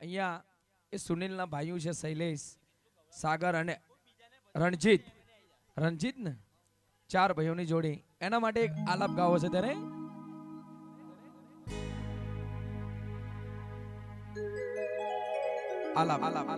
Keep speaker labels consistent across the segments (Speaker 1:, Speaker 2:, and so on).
Speaker 1: એ સુનિલના ભાઈઓ છે શૈલેષ સાગર અને રણજીત. રણજીત ને ચાર ભાઈઓની જોડી. એના માટે એક આલાપ ગાવો છે ત્યારે. આલાપ આલાપ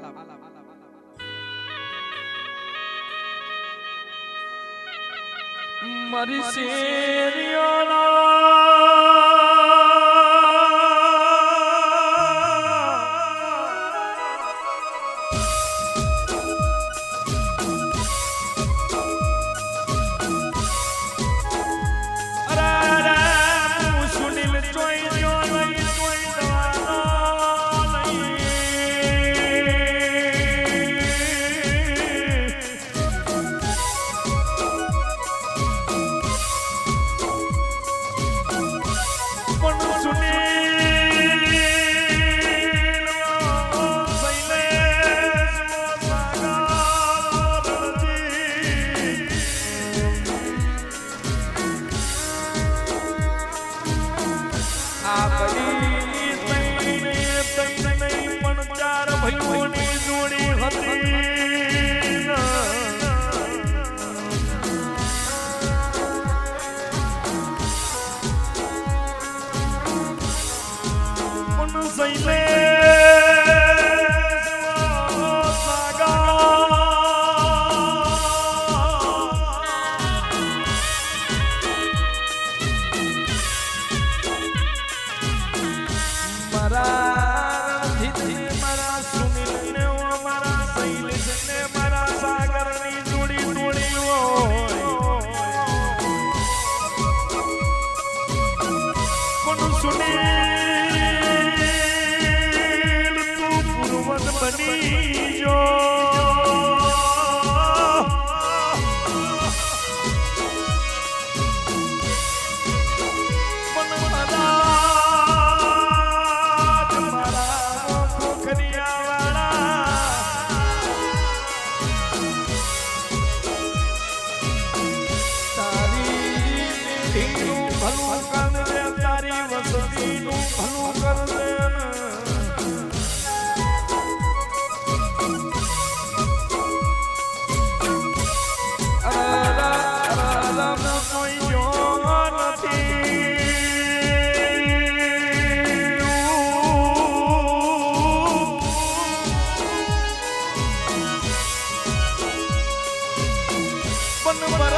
Speaker 1: મારા બની જો. પણ મારા જ મારા ખોખરિયાવાળા. તારી પેઢીનું ભલું number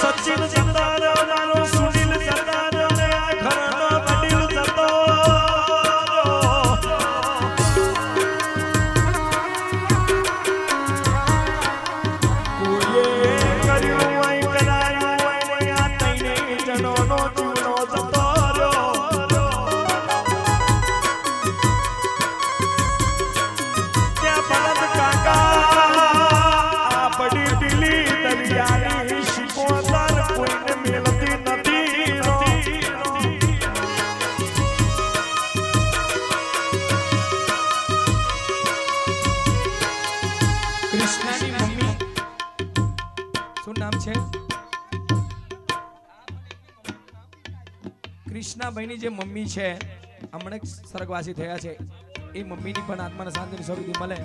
Speaker 1: 说记得记得的 શું નામ છે? કૃષ્ણાભાઈની જે મમ્મી છે, હમણાં સ્વર્ગવાસી થયા છે. એ મમ્મી ની પણ આત્માને શાંતિની સ્વરૂપી મળે.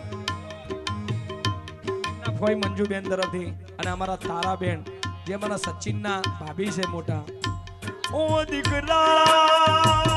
Speaker 1: ફોઈ મંજુબેન તરફથી અને અમારા તારાબેન, જે અમારા સચિનના ભાભી છે મોટા. ઓ દીકરા!